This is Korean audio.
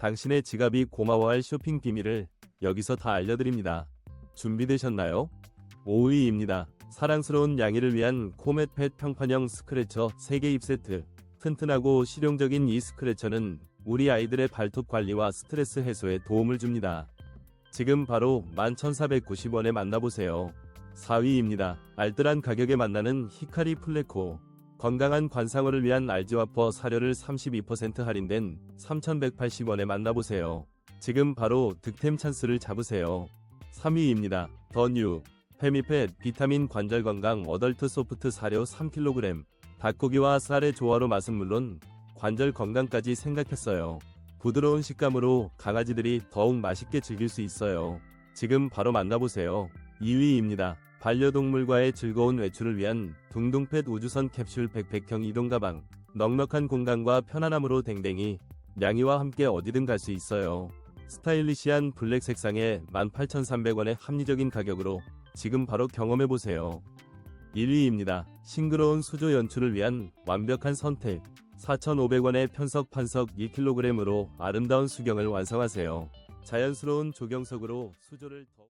당신의 지갑이 고마워할 쇼핑 비밀을 여기서 다 알려드립니다. 준비되셨나요? 5위입니다. 사랑스러운 양이를 위한 코멧 펫 평판형 스크래처 3개 입 세트. 튼튼하고 실용적인 이 스크래처는 우리 아이들의 발톱 관리와 스트레스 해소에 도움을 줍니다. 지금 바로 11,490원에 만나보세요. 4위입니다. 알뜰한 가격에 만나는 히카리 플레코. 건강한 관상어를 위한 알지와퍼 사료를 32% 할인된 3,180원에 만나보세요. 지금 바로 득템 찬스를 잡으세요. 3위입니다. 더뉴. 페미펫 비타민 관절 건강 어덜트 소프트 사료 3kg. 닭고기와 쌀의 조화로 맛은 물론 관절 건강까지 생각했어요. 부드러운 식감으로 강아지들이 더욱 맛있게 즐길 수 있어요. 지금 바로 만나보세요. 2위입니다. 반려동물과의 즐거운 외출을 위한 둥둥펫 우주선 캡슐 백팩형 이동 가방. 넉넉한 공간과 편안함으로 댕댕이, 냥이와 함께 어디든 갈 수 있어요. 스타일리시한 블랙 색상에 18,300원의 합리적인 가격으로 지금 바로 경험해보세요. 1위입니다. 싱그러운 수조 연출을 위한 완벽한 선택. 4,500원의 편석 판석 2kg으로 아름다운 수경을 완성하세요. 자연스러운 조경석으로 수조를 더